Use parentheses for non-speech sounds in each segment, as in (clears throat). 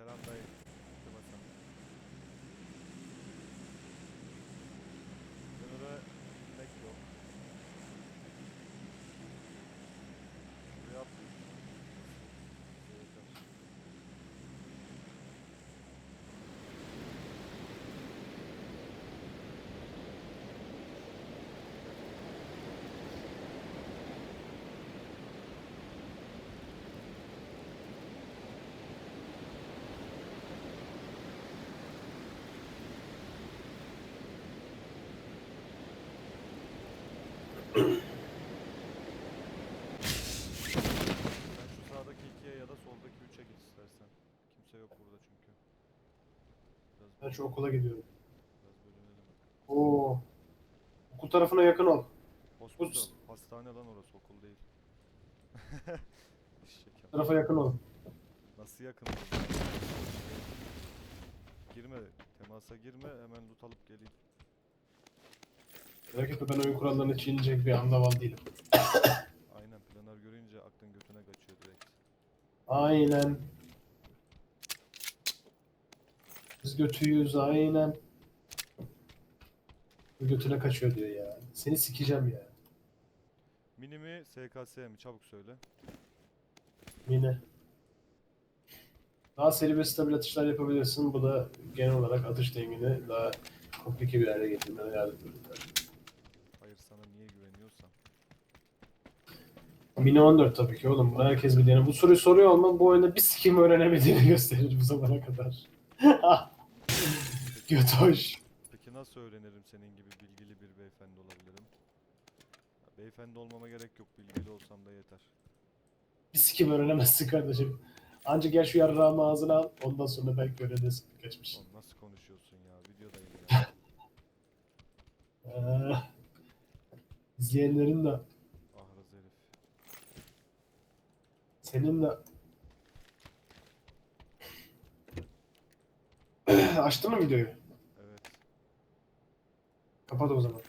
Selam dayı. Dur bakalım. Sınıra tek yok. Şuraya at. Yeter. Sen şu sağdaki ikiye ya da soldaki üçe git istersen. Kimse yok burada çünkü. Biraz, Ben şu okula gidiyorum. Oo. Okul tarafına yakın ol. Hospital. Hastane lan orası okul değil. (laughs) Eşek ya. Tarafa yakın ol. Nasıl yakın? Girme. Temasa girme. Hemen loot alıp geleyim. Merak etme ben oyun kurallarını çiğneyecek bir andaval değilim. Aynen planar görünce aklın götüne kaçıyor direkt. Aynen. Biz götüyüz aynen. Bu götüne kaçıyor diyor ya. Seni sikeceğim ya. Mini mi SKS mi? Çabuk söyle. Yine. Daha seri ve stabil atışlar yapabilirsin. Bu da genel olarak atış dengini daha komplike bir hale getirmene yardımcı olur. Hayır sana niye güveniyorsam. Mini 14 tabii ki oğlum. Herkes biliyor. Bu soruyu soruyor olman bu oyunda bir sikim öğrenemediğini (laughs) gösterir bu zamana kadar. (laughs) Götoş. Peki nasıl öğrenirim senin gibi bilgili bir beyefendi olabilirim? Ya, Beyefendi olmama gerek yok. Bilgili olsam da yeter. Bir sikim öğrenemezsin kardeşim. Anca gel şu yarrağımı ağzına al. Ondan sonra belki öğrenirsin kaçmış. Oğlum nasıl konuşuyorsun ya? Videodayım ya. Ee, (laughs) izleyenlerin de Ahraz herif. senin de (clears throat) Açtın mı videoyu? Evet. Kapat o zaman.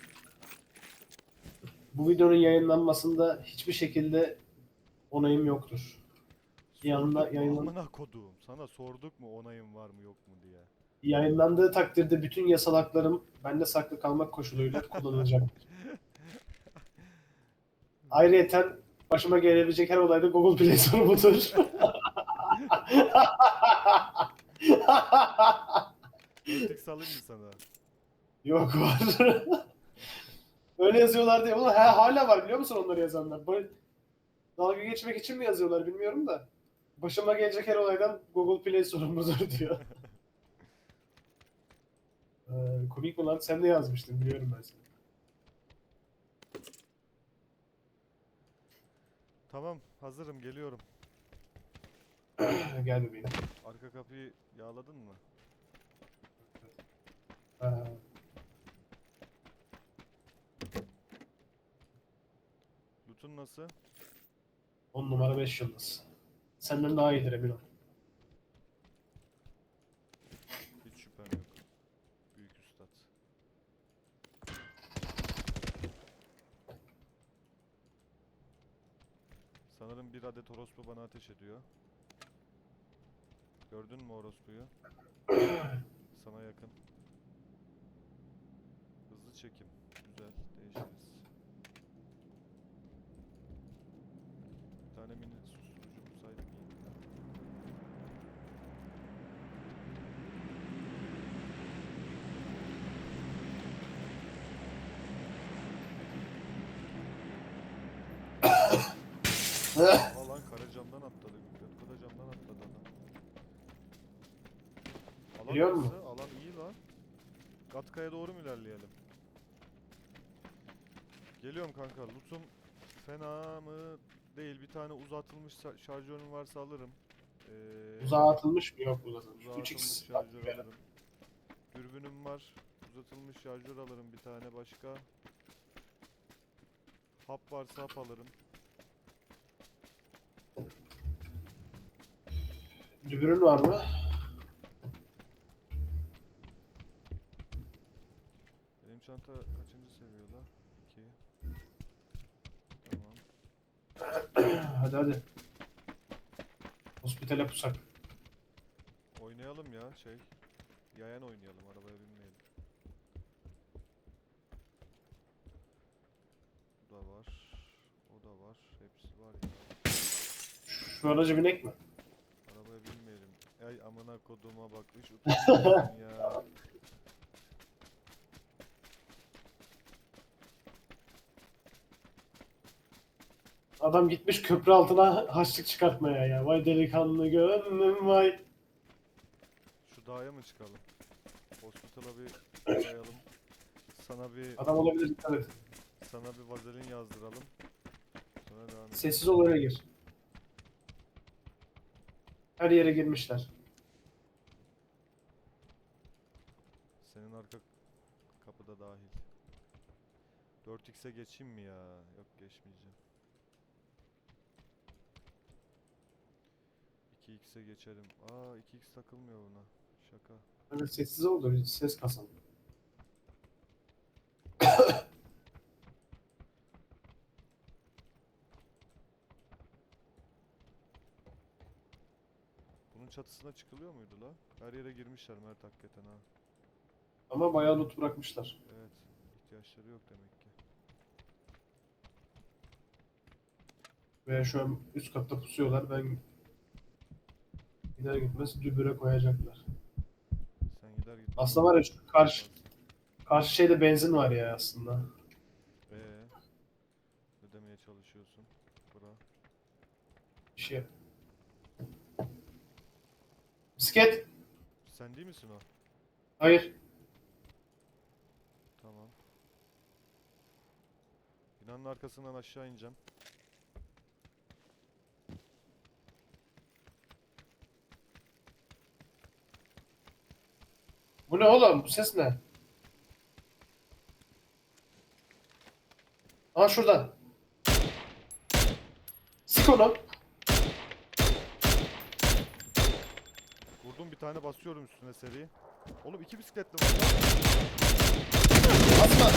Bu videonun yayınlanmasında hiçbir şekilde onayım yoktur. Yanında yayınlan- Amına koduğum. Sana sorduk mu onayın var mı yok mu diye. Yayınlandığı takdirde bütün yasal haklarım bende saklı kalmak koşuluyla (laughs) kullanılacak. Ayrıyeten başıma gelebilecek her olayda Google Play sorumludur. (laughs) Örtük salayım mı sana? Yok var. Öyle yazıyorlar diye. Ulan ha, hala var biliyor musun onları yazanlar? Böyle dalga geçmek için mi yazıyorlar bilmiyorum da. Başıma gelecek her olaydan Google Play sorumludur diyor. (laughs) ee, komik mi lan? Sen de yazmıştın biliyorum ben seni. Tamam hazırım geliyorum. Gel bebeğim. Arka kapıyı yağladın mı? Ee, Loot'un nasıl? 10 numara 5 yıldız. Senden daha iyidir emin ol. Hiç şüphem yok. Büyük üstad. Sanırım bir adet orospu bana ateş ediyor. Gördün mü orospuyu? (clears throat) Sana yakın. Hızlı çekim. Güzel. Değişiriz. Bir tane mini susturucu bulsaydım iyiydi. Aa (clears throat) (clears throat) Nasıl? musun? Alan iyi lan. Gatka'ya doğru mu ilerleyelim? Geliyorum kanka. Loot'um fena mı? Değil. Bir tane uzatılmış şa- şarjörüm varsa alırım. Ee, Uzağa atılmış mı? Yok uzatılmış. uzağa 3x. atılmış şarjör alırım. Dürbünüm var. Uzatılmış şarjör alırım bir tane başka. Hap varsa hap alırım. Dübürün var mı? Benim çanta kaçıncı seviye la? 2 Tamam. (clears throat) hadi hadi. Hospitale pusak. oynayalım ya şey. Yayan oynayalım arabaya binmeyelim. Bu da var. O da var. Hepsi var ya. Şu araca binek mi? Arabaya binmeyelim. Ay amına koduma bak. Hiç utanmıyorsun (laughs) ya. Adam gitmiş köprü altına haçlık çıkartmaya ya. Vay delikanlı gönlüm vay. Şu dağa mı çıkalım? Hospital'a bir arayalım. Sana bir Adam olabilir dikkat et. sana bir vazelin yazdıralım. Sonra devam edelim. Sessiz ol öyle gir. Her yere girmişler. Senin arka kapıda dahil. 4x'e geçeyim mi ya? Yok geçmeyeceğim. 2x'e geçelim. Aa 2x takılmıyor buna. Şaka. Evet sessiz ol da bir ses kasan. (coughs) Bunun çatısına çıkılıyor muydu la? Her yere girmişler Mert hakikaten ha. Ama bayağı loot bırakmışlar. Evet. ihtiyaçları yok demek ki. Veya şu an üst katta pusuyorlar. Ben gider gitmez dübüre koyacaklar. Sen gider git. Aslında var ya şu karşı, karşı şeyde benzin var ya aslında. Eee? Ne demeye çalışıyorsun? Bura. Bir şey. Bisiklet. Sen değil misin o? Hayır. Tamam. Binanın arkasından aşağı ineceğim. Ne oğlum? Bu ses ne? Aa şurada. Sık onu. Vurdum bir tane basıyorum üstüne seri. Oğlum iki bisikletli var. Atma.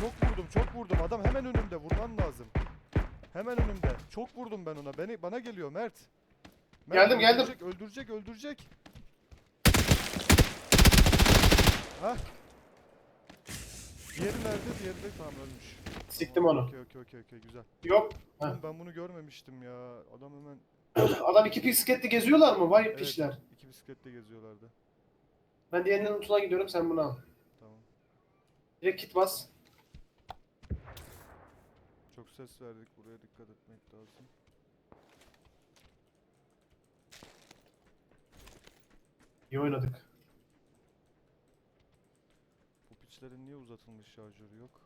Çok vurdum, çok vurdum. Adam hemen önümde. Vurman lazım. Hemen önümde. Çok vurdum ben ona. Beni bana geliyor Mert. Geldim, geldim. öldürecek, Öldürecek, öldürecek. Hah. Diğeri nerede? Diğeri de tamam ölmüş. Siktim Tamam, onu. Okey, okey, okey, okey, güzel. Yok. Oğlum ben bunu görmemiştim ya. Adam hemen (clears throat) Adam iki bisikletle geziyorlar mı? Vay Evet. pişler. iki bisikletle geziyorlardı. Ben diğerinin lootuna gidiyorum sen bunu al. Tamam. Direkt kit bas. Çok ses verdik. Buraya dikkat etmek lazım. İyi oynadık. Bu piçlerin niye uzatılmış şarjörü yok?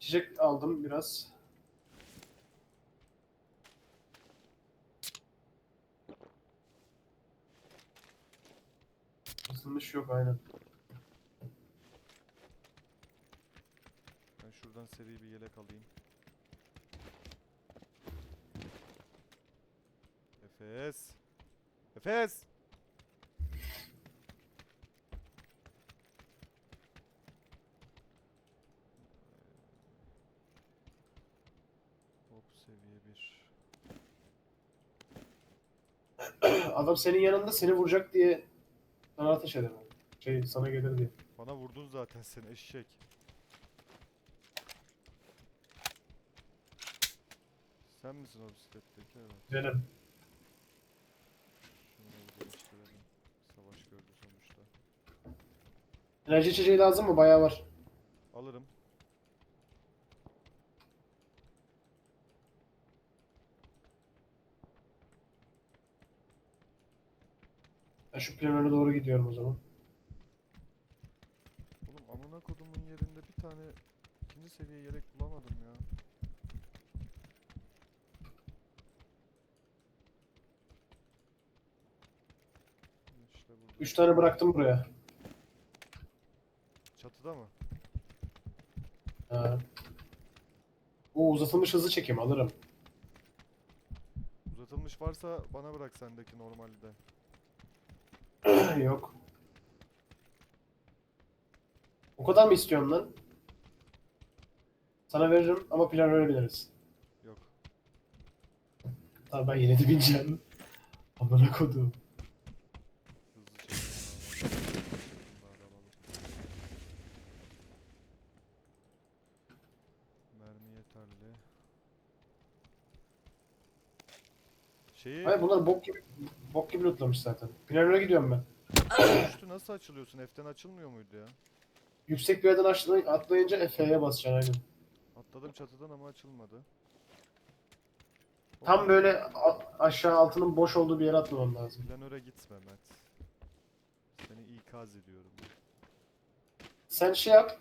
Çiçek aldım biraz. Isınmış yok aynen. Ben şuradan seri bir yelek alayım. Efes. Efes. Hop seviye 1. (clears throat) Adam senin yanında seni vuracak diye sana ateş eder. Şey sana gelir diye. Bana vurdun zaten sen eşek. Sen misin o bisikletteki? Evet. Benim. Enerji içeceği lazım mı? Bayağı var. Alırım. Ben şu planöre doğru gidiyorum o zaman. Oğlum amına kodumun yerinde bir tane ikinci seviye yelek bulamadım ya. İşte burada. Üç tane bıraktım buraya. Çatıda mı? Ha. O uzatılmış hızlı çekim alırım. Uzatılmış varsa bana bırak sendeki normalde. (clears throat) Yok. O kadar mı istiyorum lan? Sana veririm ama planöre bineriz. Yok. Tamam ben yine de bineceğim. Amına kodum. Şeyi Hayır bunlar bok gibi bok gibi lootlamış zaten. Planöre gidiyorum ben. üstü nasıl açılıyorsun? F'ten açılmıyor muydu ya? Yüksek bir yerden aşağı- atlayınca F'ye basacaksın aynen. Atladım çatıdan ama açılmadı. Tam böyle a- aşağı altının boş olduğu bir yere atlamam lazım. Planöre gitme Mert. Seni ikaz ediyorum. Sen şey yap.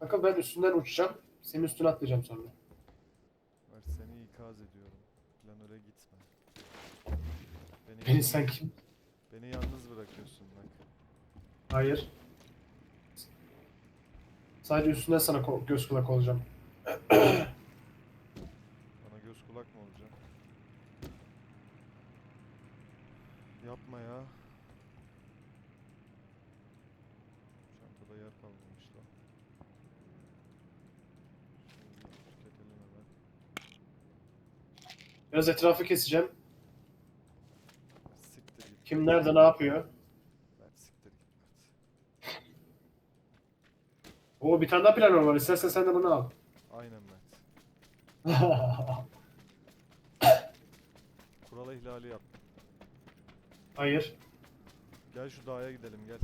Bakın ben üstünden uçacağım. Senin üstüne atlayacağım sonra. Mert seni ikaz ediyorum. Planöre gitme. Beni, Beni sen kim? beni yalnız bırakıyorsun bak. Hayır. Sadece üstünden sana ko- göz kulak olacağım. (clears throat) Bana göz kulak mı olacaksın? Yapma ya. Çantada yer kalmamış lan. Şunu bir tüketelim hemen. Biraz etrafı keseceğim. Siktir git. Kim nerede ne yapıyor? Mert siktir git. Oo bir tane daha planör var. İstersen sen de bunu al. Aynen Mert. (laughs) Kural ihlali yap. Hayır. Gel şu dağa gidelim gel.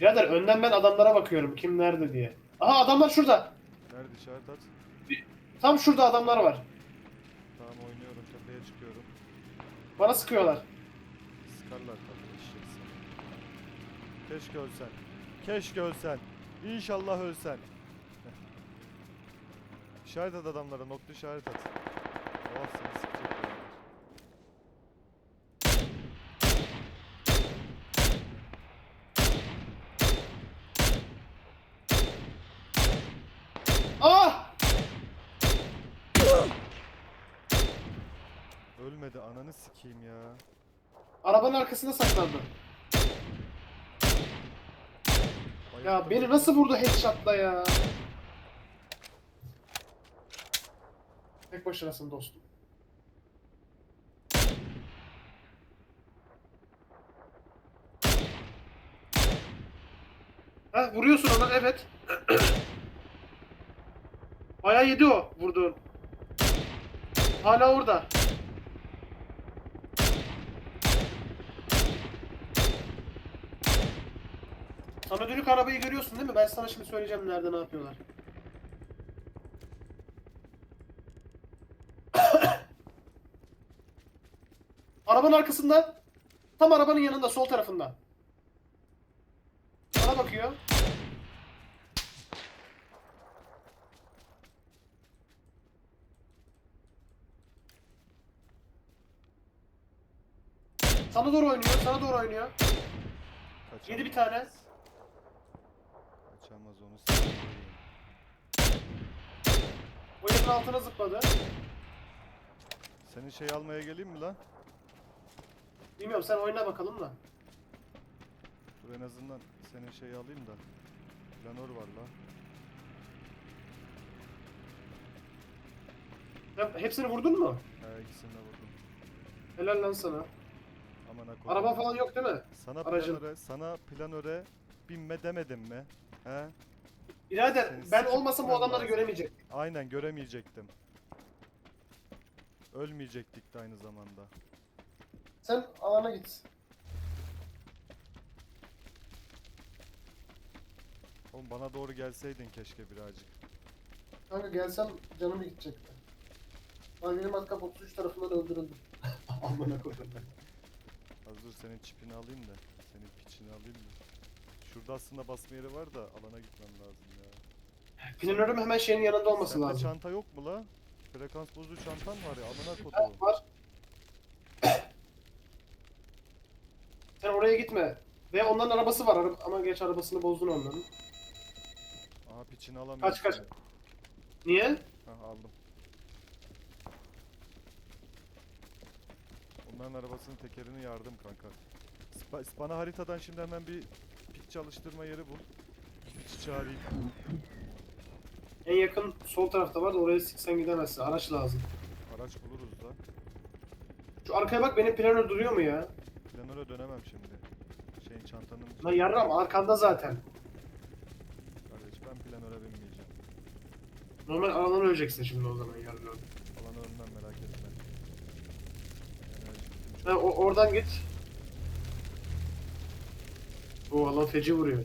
Birader önden ben adamlara bakıyorum. Kim nerede diye. Aha adamlar şurada. Nerede işaret at. Tam şurada adamlar var. Bana sıkıyorlar. Sıkarlar tabii eşek sana. Keşke ölsen. Keşke ölsen. İnşallah ölsen. İşaret at adamlara. Nokta işaret at. Oh seni ananı sikeyim ya. Arabanın arkasında saklandı. Ya beni nasıl vurdu headshot'la ya? Tek başınasın dostum. Ha vuruyorsun ona evet. (clears throat) Bayağı yedi o vurduğun. Hala orada. Sana dönük arabayı görüyorsun değil mi? Ben sana şimdi söyleyeceğim nerede ne yapıyorlar. (coughs) Arabanın arkasında. Tam arabanın yanında sol tarafında. Sana bakıyor. Sana doğru oynuyor, sana doğru oynuyor. Yedi bir tane. Kaçamaz onu. O yerin altına zıpladı. Senin şey almaya geleyim mi lan? Bilmiyorum sen oyna bakalım da. Dur en azından senin şeyi alayım da. Planör var la. Ya, hepsini vurdun mu? He ikisini de vurdum. Helal lan sana. Aman ha Araba falan yok değil mi? Sana aracın. planöre, sana planöre binme demedim mi? He? Birader Seni ben olmasam bu adamları lazım. göremeyecek. Aynen göremeyecektim. Ölmeyecektik de aynı zamanda. Sen alana git. Oğlum bana doğru gelseydin keşke birazcık. Kanka gelsem canım gidecekti. Lan benim matkap 33 tarafından öldürüldü. (laughs) Amına ben. Az dur senin çipini alayım da. Senin piçini alayım da. Şurada aslında basma yeri var da alana gitmem lazım ya. Planörüm hemen şeyin yanında olması Sende lazım. çanta yok mu la? Frekans bozucu çantan var ya amına koduğum. var. (coughs) Sen oraya gitme. Ve onların arabası var araba- ama geç arabasını bozdun onların. Aha piçini alamıyorum. Kaç, kaç. Niye? Ha aldım. Onların arabasının tekerini yardım kanka. Spa- bana haritadan şimdi hemen bir çalıştırma yeri bul. Hiç çağırayım. En yakın sol tarafta var da oraya siksen gidemezsin. Araç lazım. Araç buluruz da. Şu arkaya bak benim planör duruyor mu ya? Planöre dönemem şimdi. Şeyin çantanın... Lan yarram arkanda zaten. Kardeş ben planöre binmeyeceğim. Normal alan öleceksin şimdi o zaman yarram. Alanı önden merak etme. Ha, o, oradan git. O alan feci vuruyor.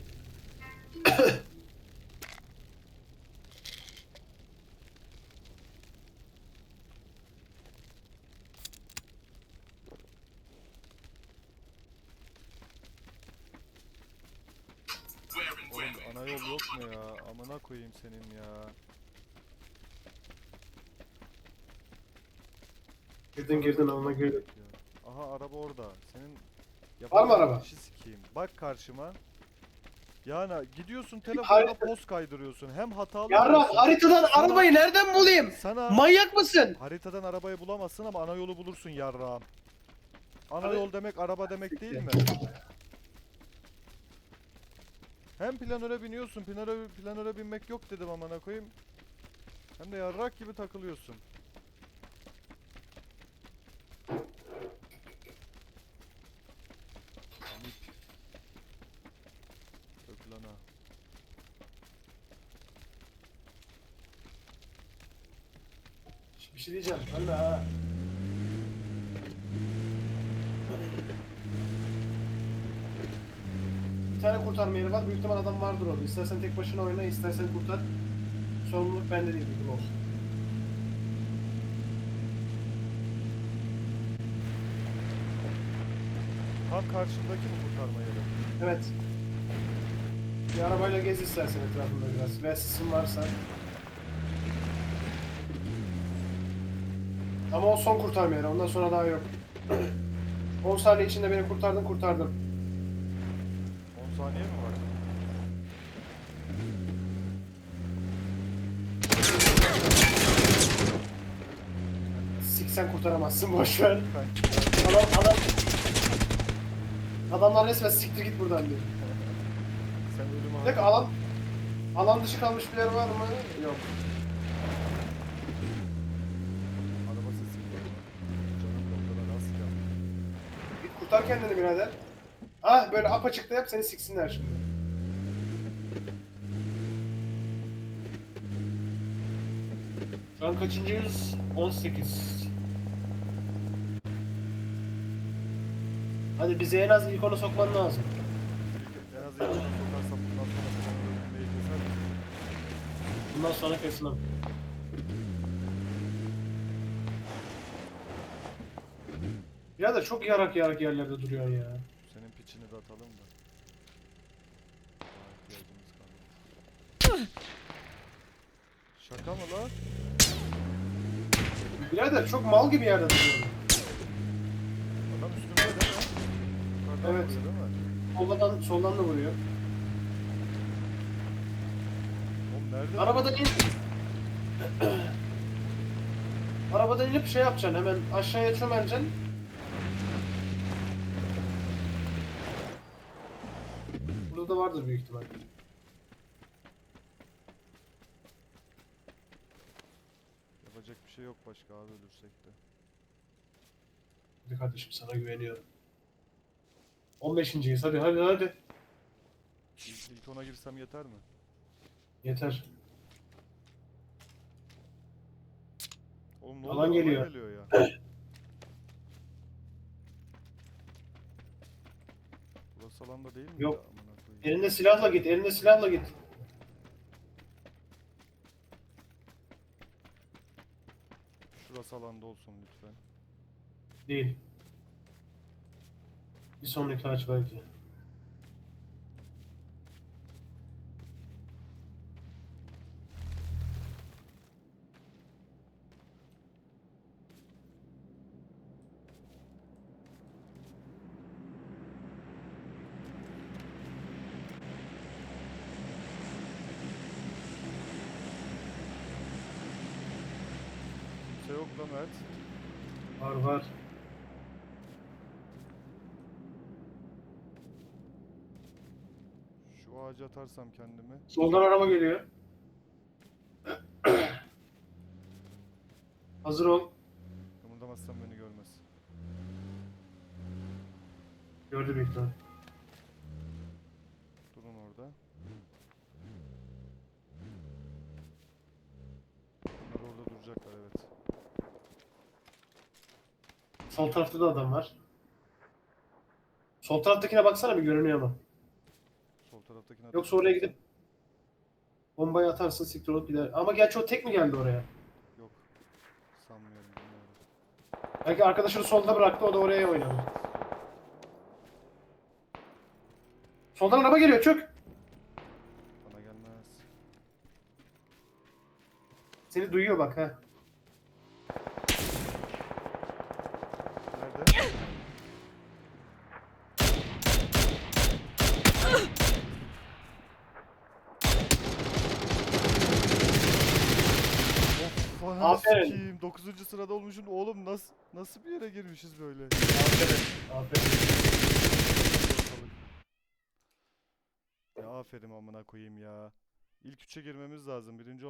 Oğlum ana yol yok mu ya? Amına koyayım senin ya. Girdin girdin alana girdin. Aha araba orada. Senin Var mı araba? işi sikeyim. Bak karşıma. Yani gidiyorsun telefonuna harita- poz kaydırıyorsun. Hem hatalı Yarram diyorsun. haritadan arabayı nereden bulayım? Sana Manyak mısın? haritadan arabayı bulamazsın ama ana yolu bulursun yarrağım. Ana Abi- yol demek araba demek değil mi? Hem planöre biniyorsun, planöre, planöre binmek yok dedim amına koyayım. Hem de yarrak gibi takılıyorsun. Amip. Dök lan ha. Hadi ha. Bir tane kurtarma yeri var. Büyük ihtimal adam vardır orada. İstersen tek başına oyna, istersen kurtar. Sorumluluk bende değil. Bilgin olsun. Tam karşındaki mi kurtarma yeri? Evet. Bir arabayla gez istersen etrafında biraz. Ve sisin varsa. Ama o son kurtarma yeri. Ondan sonra daha yok. (clears throat) 10 saniye içinde beni kurtardın kurtardım. 10 saniye mi var? Siksen kurtaramazsın boşver. Adam adam Adamlar resmen siktir git buradan diyor. sen Bir dakika alan alan dışı kalmış bir yer var mı? Yok. Araba sesi geliyor. Canım dolduran az ya. Git kurtar kendini birader. Ah böyle apaçıkta yap seni siksinler şimdi. Şu an kaçıncıyız? 18. Hadi bize en az ilk onu sokman lazım. En az yakına sokarsam bundan sonra misin? Bundan sonra kesin Birader çok yarak yarak yerlerde duruyor ya. Senin piçini de atalım da. Daha ihtiyacımız kalmadı. Şaka mı lan? Birader çok mal gibi yerde duruyor. Adam üstümde değil mi? Yukarıdan Evet. vuruyor değil mi? Soldan, soldan da vuruyor. Oğlum nerede? Arabadan in. Arabadan inip şey yapacaksın hemen aşağıya çömeleceksin. Burada da vardır büyük ihtimal. Yapacak bir şey yok başka abi ölürsek de. Hadi kardeşim sana güveniyorum. 15.yiz hadi hadi hadi. İlk, ilk ona girsem yeter mi? Yeter. Oğlum ne Alan oluyor? geliyor. Alan geliyor ya. (clears throat) Burası alanda değil mi? Yok. Ya? Elinde silahla git, elinde silahla git. Şurası alanda olsun lütfen. Değil. Bir sonraki aç belki. Kimse yok lan Mert. Var var. Şu ağaca atarsam kendimi. Soldan araba geliyor. (clears throat) Hazır ol. Kımıldamazsam beni görmez. Gördü büyük ihtimal. Durun orada. Bunlar orada duracaklar evet. Sol tarafta da adam var. Sol taraftakine baksana bir görünüyor mu? Taraftakine Yoksa oraya gidip bombayı atarsın siktir olup gider. Ama gerçi o tek mi geldi oraya? Yok. Sanmıyorum bilmiyorum. Belki arkadaşını solda bıraktı o da oraya oynadı. Soldan araba geliyor çök. Bana gelmez. Seni duyuyor bak ha. Nerede? Aferin. sikeyim. 9. sırada olmuşsun. Oğlum nasıl nasıl bir yere girmişiz böyle? Aferin. Aferin. Ya aferin amına koyayım ya. İlk üçe girmemiz lazım. Birinci